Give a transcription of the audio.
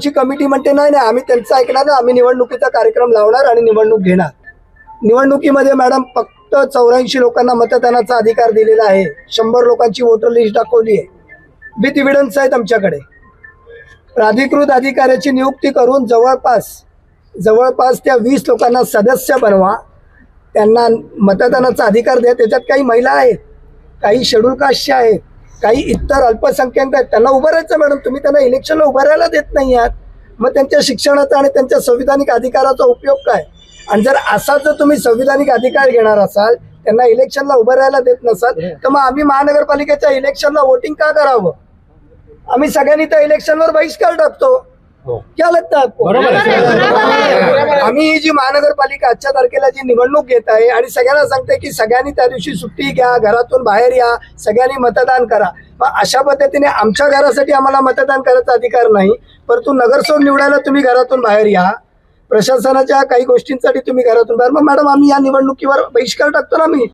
आमची कमिटी म्हणते नाही नाही आम्ही त्यांचं ऐकणार ना आम्ही निवडणुकीचा कार्यक्रम लावणार आणि निवडणूक घेणार. निवडणुकीमध्ये मॅडम फक्त चौऱ्याऐंशी लोकांना मतदानाचा अधिकार दिलेला आहे. शंभर लोकांची वोटर लिस्ट दाखवली आहे. विथ इव्हिडन्स आहेत आमच्याकडे. प्राधिकृत अधिकाऱ्याची नियुक्ती करून जवळपास जवळपास त्या वीस लोकांना सदस्य बनवा. त्यांना मतदानाचा अधिकार द्या. त्याच्यात काही महिला आहेत काही शेड्यूल कास्टच्या आहेत काही इतर अल्पसंख्याक आहेत त्यांना उभं राहायचं मॅडम. तुम्ही त्यांना इलेक्शनला उभं राहायला देत नाही आहात. मग त्यांच्या शिक्षणाचा आणि त्यांच्या संविधानिक अधिकाराचा उपयोग काय? आणि जर असा जर तुम्ही संविधानिक अधिकार घेणार असाल त्यांना इलेक्शनला उभं राहायला देत नसाल तर मग आम्ही महानगरपालिकेच्या इलेक्शनला वोटिंग का करावं? आम्ही सगळ्यांनी त्या इलेक्शनवर बहिष्कार टाकतो. क्या लगता है आपको? आम्ही ही जी महानगरपालिका आजच्या तारखेला जी निवडणूक घेत आहे आणि सगळ्यांना सांगते की सगळ्यांनी त्या दिवशी सुट्टी घ्या घरातून बाहेर या सगळ्यांनी मतदान करा. मग अशा पद्धतीने आमच्या घरासाठी आम्हाला मतदान करायचा अधिकार नाही परंतु नगरसेवक निवडायला तुम्ही घरातून बाहेर या. प्रशासनाच्या काही गोष्टींसाठी तुम्ही घरातून बाहेर. मग मॅडम आम्ही या निवडणुकीवर बहिष्कार टाकतो ना आम्ही.